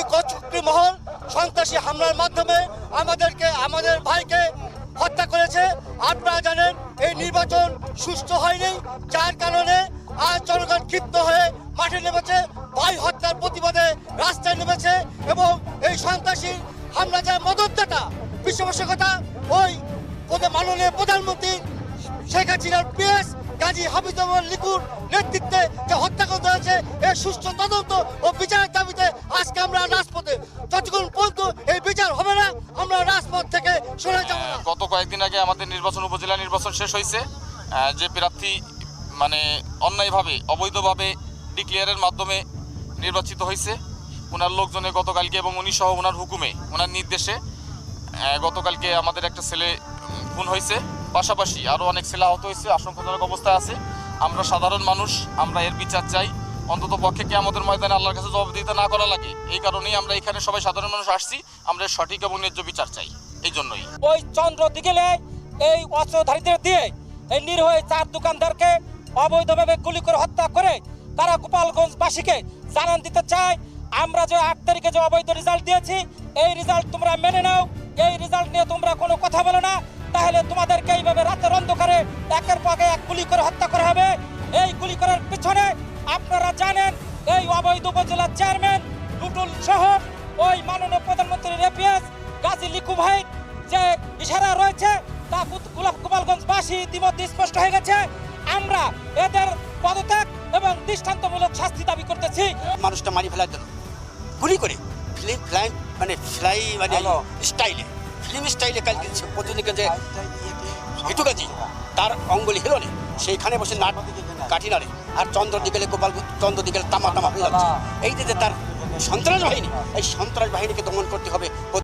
কিছু কচুক্রি মহল সন্ত্রাসী হামলার মাধ্যমে আমাদেরকে, আমাদের ভাইকে হত্যা করেছে। আপনারা জানেন, এই নির্বাচন সুষ্ঠু হয়নি। যার কারণে আজ জনগণ ক্ষিপ্ত হয়ে মাঠে নেমেছে, ভাই হত্যার প্রতিবাদে রাস্তায় নেমেছে এবং এই সন্ত্রাসী হামলা যায় মদতদাতা বিশ্ববাসী ওই মাননীয় প্রধানমন্ত্রী শেখ হাসিনার পিএস গাজী হাবিজুর লিকুর নেতৃত্বে যে হত্যাকাণ্ড হয়েছে, এর সুষ্ঠু তদন্ত ও বিচারের দাবিতে আজকে আমরা রাজপথে যতক্ষণ পর্যন্ত এই বিচার হবে না আমরা রাজপথ থেকে সরে না গত কয়েকদিন আগে আমাদের নির্বাচন, উপজেলা নির্বাচন শেষ হয়েছে। যে প্রার্থী মানে অন্যায়ভাবে, অবৈধভাবে ডিক্লেয়ারের মাধ্যমে নির্বাচিত হয়েছে ওনার লোকজনে গতকালকে এবং উনি সহ ওনার হুকুমে ওনার নির্দেশে গতকালকে আমাদের একটা ছেলে খুন হয়েছে। পাশাপাশি আরও অনেক ছেলে আহত হয়েছে, আশঙ্কাজনক অবস্থায় আছে। আমরা সাধারণ মানুষ, আমরা এর বিচার চাই। অন্তত পক্ষে কি আমাদের ময়দানে আল্লাহর কাছে জবাবদিহিতা না করা লাগে। এই কারণেই আমরা এখানে সবাই সাধারণ মানুষ আসছি, আমরা সঠিক এবং ন্যায্য বিচার চাই। এই জন্যই ওই চন্দ্র দিগেলে এই অস্ত্রধারীদের দিয়ে এই নির্ভয় চার দোকানদারকে অবৈধভাবে গুলি করে হত্যা করে তারা গোপালগঞ্জবাসীকে জানান দিতে চায়। আমরা যে আট তারিখে যে অবৈধ রেজাল্ট দিয়েছি, এই রেজাল্ট তোমরা মেনে নাও। এই রেজাল্ট নিয়ে তোমরা কোনো কথা বলো না। তাহলে তোমাদেরকে এইভাবে রাতের অন্ধকারে একের পর এক গুলি করে হত্যা করা হবে। এই গুলি করার পিছনে আপনারা জানেন, এই অবৈধ উপজেলার চেয়ারম্যান লুটুল সহ ওই মাননীয় প্রধানমন্ত্রী রেপিয়াস ভাই যে ইশারা রয়েছে তা গোপালগঞ্জবাসী ইতিমধ্যে স্পষ্ট হয়ে গেছে। আমরা এদের পদত্যাগ এবং দৃষ্টান্তমূলক শাস্তি দাবি করতেছি। মানুষটা মারি ফেলার জন্য। গুলি করে। ফিল্ম ফ্লাই মানে ফ্লাই মানে স্টাইলে। ফিল্ম স্টাইলে কালকে প্রতিদিনকে যে হিটু গাছি তার অঙ্গুলি হিরোলে সেইখানে বসে নাট কাঠি নাড়ে আর চন্দ্র দিগেলে গোপাল চন্দ্র দিগেলে তামা তামা হয়ে যাচ্ছে। এই যে যে তার সন্ত্রাস বাহিনী এই সন্ত্রাস বাহিনীকে দমন করতে হবে।